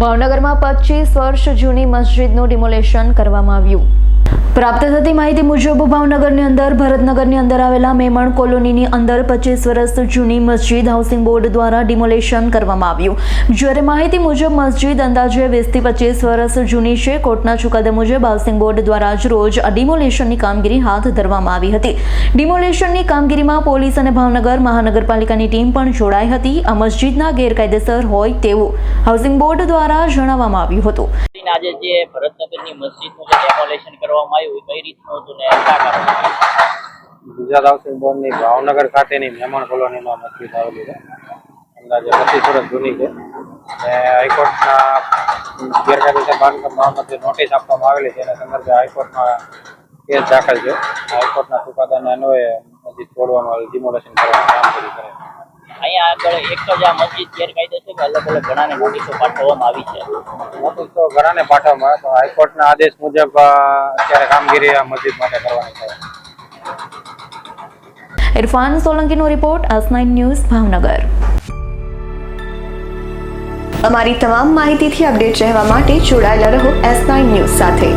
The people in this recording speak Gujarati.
ભાવનગરમાં પચીસ વર્ષ જૂની મસ્જિદનું ડિમોલેશન કરવામાં આવ્યું. પ્રાપ્ત થતી માહિતી મુજબ ભાવનગરની અંદર, ભરતનગરની અંદર આવેલા મેમણ કોલોનીની અંદર પચીસ વર્ષ જૂની મસ્જિદ હાઉસિંગ બોર્ડ દ્વારા ડિમોલેશન કરવામાં આવ્યું. જ્યારે માહિતી મુજબ મસ્જિદ અંદાજે વીસથી પચીસ વર્ષ જૂની છે. કોર્ટના ચુકાદા મુજબ હાઉસિંગ બોર્ડ દ્વારા જ રોજ આ ડિમોલેશનની કામગીરી હાથ ધરવામાં આવી હતી. ડિમોલેશનની કામગીરીમાં પોલીસ અને ભાવનગર મહાનગરપાલિકાની ટીમ પણ જોડાઈ હતી. આ મસ્જિદના ગેરકાયદેસર હોય તેવું હાઉસિંગ બોર્ડ દ્વારા જણાવવામાં આવ્યું હતું. કરીને આજે જે ભરતનગરની મસ્જિદનું જે ડેમોલેશન કરવામાં આવ્યું કઈ રીતનું હતું ને ગુજરાત હાઉસિંગ બોર્ડની ભાવનગર ખાતેની મહેમાન કોલોનીમાં મસ્જિદ આવેલી છે. અંદાજે પચીસ વર્ષ જૂની છે. અને હાઈકોર્ટના ગેરકાયદેસર બાંધકામ બાબતે નોટિસ આપવામાં આવેલી છે. એના સંદર્ભે હાઈકોર્ટમાં કેસ દાખલ છે. હાઈકોર્ટના ચુકાદાને અન્વયે મસ્જિદ તોડવાનું ડિમોલેશન કરવાનું કામગીરી કરે છે. અહીંયા આગળ એક જ આ મસ્જિદ ગેરકાયદે છે કે અલગ અલગ ઘણાને નોટિસો પાઠવવામાં આવી છે. નોટિસો ઘણાને પાઠવવામાં આવે તો હાઈકોર્ટના આદેશ મુજબ અત્યારે કામગીરી આ મસ્જિદ માટે કરવાની છે. ઇરફાન સોલંકીનો રિપોર્ટ નાઇન ન્યૂઝ ભાવનગર. અમારી તમામ માહિતીથી અપડેટ રહેવા માટે જોડાયેલા રહો એસ નાઇન ન્યૂઝ સાથે.